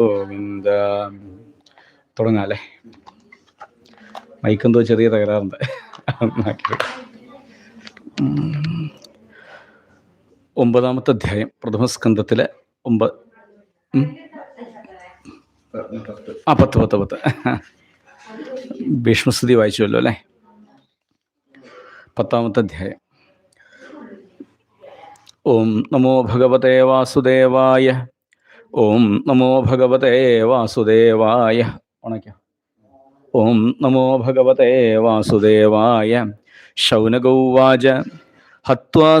ഗോവിന്ദ തുടങ്ങാല്ലേ? മൈക്കെന്തോ ചെറിയ തകരാറുണ്ട്. ഒമ്പതാമത്തെ അധ്യായം പ്രഥമസ്കന്ധത്തിലെ ഒമ്പത് ഉം. ആ പത്ത് പത്ത് പത്ത്. ഭീഷ്മസ്തുതി വായിച്ചുവല്ലോ അല്ലേ? പത്താമത്തെ അധ്യായം. ഓം നമോ ഭഗവതേ വാസുദേവായ ഓം നമോ ഭഗവതേ വാസുദേവായ. ഉണക്കാം ഓം നമോ ഭഗവതേ വാസുദേവായ. ശൗനഗൗവാച. ഹത്വാ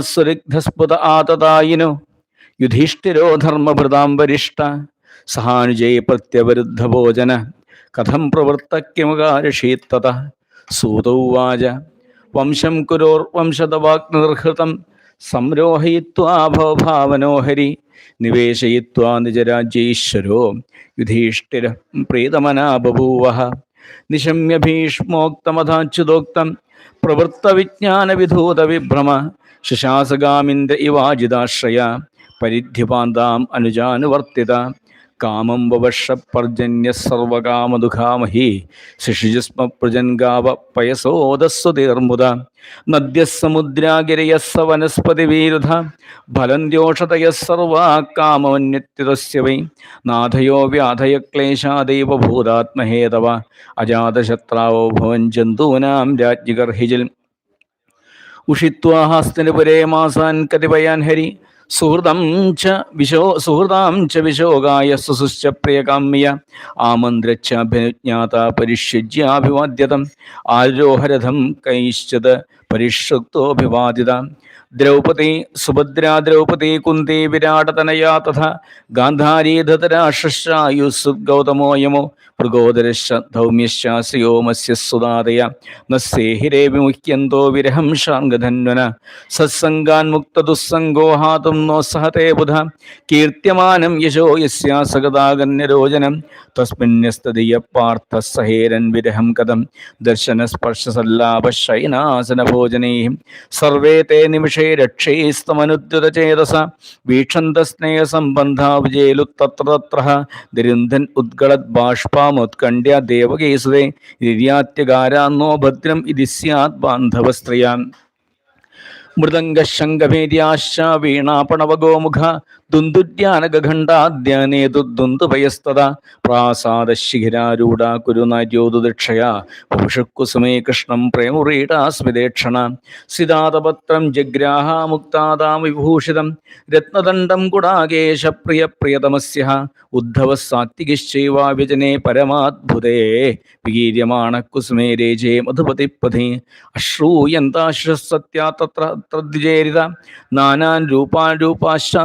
ആതതായിനു. യുധിഷ്ഠിരോ ധർമ്മഭൃതാം വരിഷ്ട സഹാനുജയ പ്രത്യവരുദ്ധഭോജന. കഥം പ്രവൃത്തക്കിമകാരഷീത്തത സൂതൗവാച. വംശം കുരോർവംശതവാഗ്നിർഹൃതം. സംരോഹയിത്വാ ഭവഭാവനോഹരി നിവേശയിത്വാ നിജരാജ്യേശ്വരോ യുധിഷ്ഠിര പ്രീതമനാ ബഭൂവ നിശമ്യ ഭീഷ്മോക്തമഥാച്യുതോക്തം പ്രവൃത്തവിജ്ഞാനവിധൂത വിഭ്രമ ശശാസഗാമിന്ദ്ര ഇവാജിതാശ്രയ പരിധ്യപാന്താം അനുജാനുവർത്തിത. കാമം വവർഷ പർജന്യ സർവകാമദുഃഖാമഹി ശിശുജസ്മ പ്രജൻഗാവ പയസോദസ്വതീർമുത നദ്യസമുദ്രാഗിരയസ്സ വനസ്പതിവീരുധ ഫലന്ത്യോഷതയ സർവാ കാമോന്യത്യതസ്യ വൈ നാഥയോ വ്യാധയ ക്ലേശാദൈവ ഭൂതാത്മഹേതവ അജാതശത്രാവോ ഭവൻ ജന്തൂനാം രാജ്ഞികർഹിജിൽ ഉഷിത്വാഹാസ്തിനുപുരേ മാസാൻ കതിപയാൻ ഹരി സുഹൃതം ച വിശോ സുഹൃതാം ച വിശോകായ സുസുശ്ച പ്രിയകാമ്യ. ആമന്ത്രച്ഛാഭിജ്ഞാത പരിഷ്യജ്യാഭിവാദ്യതം. ആരോഹരഥം കൈശ്ചത് പരിഷുക്തോഭിവാദിത ദ്രൗപദി സുഭദ്രാ ദ്രൗപദി കുന്തി വിരാടതനയാ തഥ. ഗാന്ധാരീ ധതരാഷ്ട്രായുസ് ഗൗതമോ യമോ. മൃഗോദരശ്ച ധൗമ്യശ്ച ശ്രിയോമസ്യ സുതാദയ നസ്സേഹിരേ വിമുഹ്യന്തോ വിരഹം ശാംഗധന്വന. സത്സംഗാൻ മുക്തദുസ്സംഗോഹാതും നോ സഹതേ ബുധ. കീർത്യമാനം യശോ യസ്യാ സഗതാഗന്യരോചനം തസ്മിന്യസ്തദീയ പാർത്ഥ സഹേരൻ വിരഹം കഥം. ദർശനസ്പർശസല്ലാപശയനാസനഭോജനൈ സർവേ തേ നിമിഷേ രക്ഷൈസ്തമനുദ്യുതചേതസ വീക്ഷന്തസ്നേഹസംബന്ധാ വിജേലുത്തത്ര തത്ര ദരിന്ധൻ ഉദ്ഗളത് ബാഷ്പാമുത്കണ്ഠ്യ ദേവകേസുതേ. ദിവ്യാത്യകാരാന്നോ ഭദ്രം ഇതി സ്യാത് ബാന്ധവസ്ത്രിയാൻ. മൃദംഗശങ്കമേര്യാശ്ച വീണാപണവഗോമുഖ ദുന്ദുര്യാനഗണ്ഡാദ്യാനേതുദ്ദുന്ദുഭയസ്തത പ്രാസാദശിഖിരാരൂഢ കുരുനാര്യോദുദക്ഷയാ പുഷുക്കുസുമേ കൃഷ്ണം പ്രേമുറീടാസ്മിതേക്ഷണ സിതാതപത്രം ജഗ്രാഹ മുക്താദാം വിഭൂഷിതം. രത്നദണ്ഡം കുടാകേശ പ്രിയ പ്രിയതമസ്യ ഉദ്ധവ സാത്വികിശ്ചൈവ വ്യജനെ വീര്യമാണ കുസുമേ രേജേ മധുപതിപ്പതി അശ്രൂയന്താശ്രസത്യാ തത്ര തദ്വിജേരിത നാനാൻ രൂപാൻ രൂപാശ്ച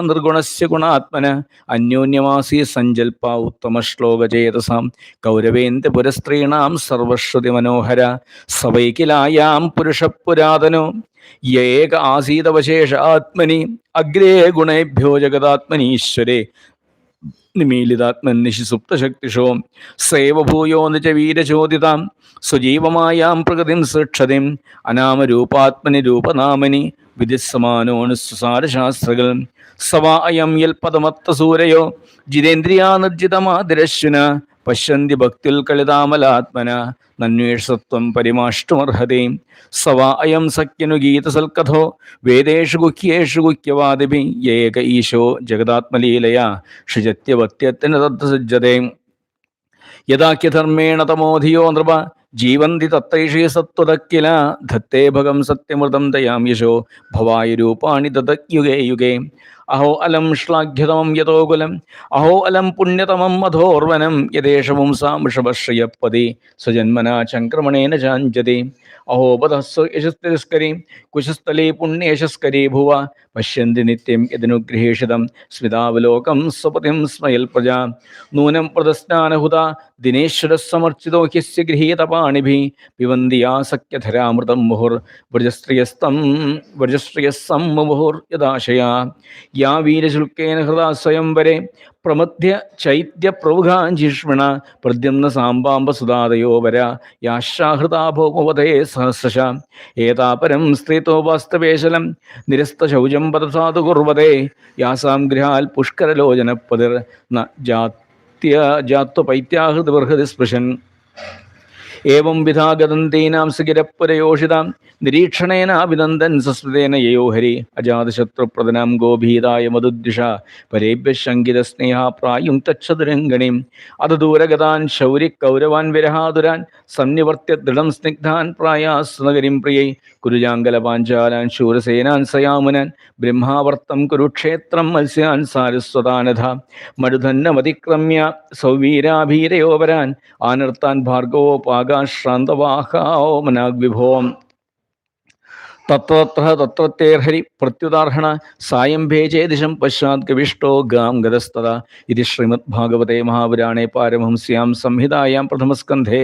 ഗുണാത്മന അന്യോന്യമാസീ സഞ്ചൽപ ഉത്തമ ശ്ലോകചേതസാം കൗരവേന്ദ്ര പുരസ്ത്രീണാം സർവശ്രുതി മനോഹര സവൈകിലായാം പുരുഷപുരാതനോ ഏക ആസീതവശേഷ ആത്മനി അഗ്രേ ഗുണേഭ്യോ ജഗതാത്മനീശ്വരേ നിമീലിതാത്മനിശി സുപ്തശക്തിഷോ സേവഭൂയോ നിജ വീരചോദിതാം സ്വജീവമായാം പ്രകൃതിം സൃക്ഷതിം അനാമരൂപാത്മനി രൂപനാമനി വിധിസമാനോണുസാരശാസ്ത്രകൾ സവാ അയം യൽപദമത്തസൂരയോ ജിതേന്ദ്രിയാനിർജിതമാതിരശ്വന പശ്യന്തി ഭക്തിൽ കളിതാമലാത്മന നന്വേഷത്വം പരിമാഷ്ടുമർഹതയും സവാ അയം സഖ്യനു ഗീതസൽക്കഥോ വേദേഷു ഗുഹ്യേഷു ഗുഹ്യവാദിഭി ഏക ഈശോ ജഗദാത്മലീലയാ ഷിജത്യവത്യത്തിന് തദ്സജ്ജതേ. യഥാഖ്യധർമ്മേണ തമോധിയോ നൃപ ജീവന്തി തത്തൈഷീ സത്വതക്കില കില ധത്തേ ഭഗം സത്യമൃതം ദയാം യശോ ഭവായ രൂപാണി ദദയുഗേ യുഗേ. അഹോ അലം ശ്ലാഘ്യതമം യഥോകുലം അഹോ അലം പുണ്യതമം മധോർവനം യദേശവും സാമൃഷഭശ്രയപ്പതി സ്വജന്മനാ ചംക്രമണേന ചാഞ്ചതി. അഹോ ബധസ്വ യശസ്തിരസ്കരി കുശസ്ഥലേ പുണ്യയശസ്കരി ഭുവ പശ്യന്തി നിത്യം യതിനുഗ്രഹീഷിതം സ്മിതാവലോകം സ്വപതിം സ്മയൽ പ്രജ നൂനം പ്രദസ്നാനഹുത ദിനേശ്വര സമർച്ചിതോ ഹ്യസ്യ ഗൃഹീതപാണിഭി പിബന്തിയാ സഖ്യധരാമൃതം മുഹുർ വ്രജസ്ത്രിയസ്തം വ്രജസ്ത്രിയസ്സം മുഹുർ യദാശയാ യാ വീരശുൽക്കേന ഹൃദാ സ്വയംവരെ പ്രമധ്യ ചൈത്യ പ്രമുഖാഞ്ചിഷ്മണ പ്രദ്യുമ്ന സാമ്പാമ്പ സുതാതയോ വര യാശ്രാഹൃതാഭോമവതേ സഹസ്രശ ഏതാപരം സ്ത്രീതോ വാസ്തവേശലം നിരസ്തശൗചം പദസാധു കുർവതേ യാസാം ഗൃഹാൽ പുഷ്കരലോചനപ്പതിർ ന ജാത്വ ജാത്വപൈത്യാഹൃതബർഹതി സ്പൃശൻ. ഏവം വിധാഗതം തേനാം സുഗിരപ്പുരയോഷിതാം. നിരീക്ഷണേനാഭിനന്ദൻ സസ്മൃതേന യയോ ഹരി. അജാതശത്രുപ്രദനാം ഗോഭീതായ മധുദ്വിഷ പരേഭ്യ ശങ്കിത സ്നേഹ പ്രായും തച്ഛതുരംഗണിം അത് ദൂരഗതാൻ ശൗരി കൗരവാൻ വിരഹാതുരാൻ. സന്നിവർത്തിയ ദൃഢം സ്നിഗ്ധാൻ പ്രായാസ്നഗരിം പ്രിയൈ. കുരുജാങ്കല പാഞ്ചാലാൻ ശൂരസേനാൻ സയാമുനാൻ. ബ്രഹ്മാവർത്തം കുരുക്ഷേത്രം മത്സ്യാൻ സാരസ്വതാനധ മരുധന്നമതിക്രമ്യ സൗവീരാഭീരയോപരാൻ. ആനർത്താൻ श्रान्तवाहा ओम नाग्विभो तत्र तत्रत्यैर्हरि प्रत्युदाहरण सायम्भे चेदिशं पश्चात् गविष्टो गां गदस्तदा। इति श्रीमद्भागवते महापुराणे पारमहंस्यां संहितायां प्रथमस्कन्धे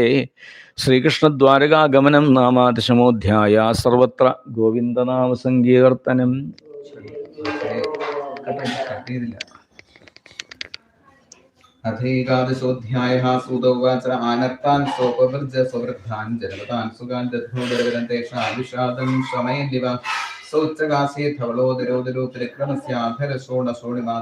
श्रीकृष्णद्वारकागमनं नामादशमोऽध्याया सर्वत्र गोविन्दनामसङ्कीर्तनम् അഥൈകാദശോധ്യായഃ സൂതോവാച ആനർത്താൻ സോപവൃജ സ്വവൃദ്ധാൻ ജനപതാൻ സുഖാൻ ദധ്നോദരവരം തേഷാ വിഷാദം ശമയല്ലിവ സൗച്ചകാസേ ധവളോ ദരോദരോ ത്രിക്രമസ്യാധരഷോണ ഷോണിമാ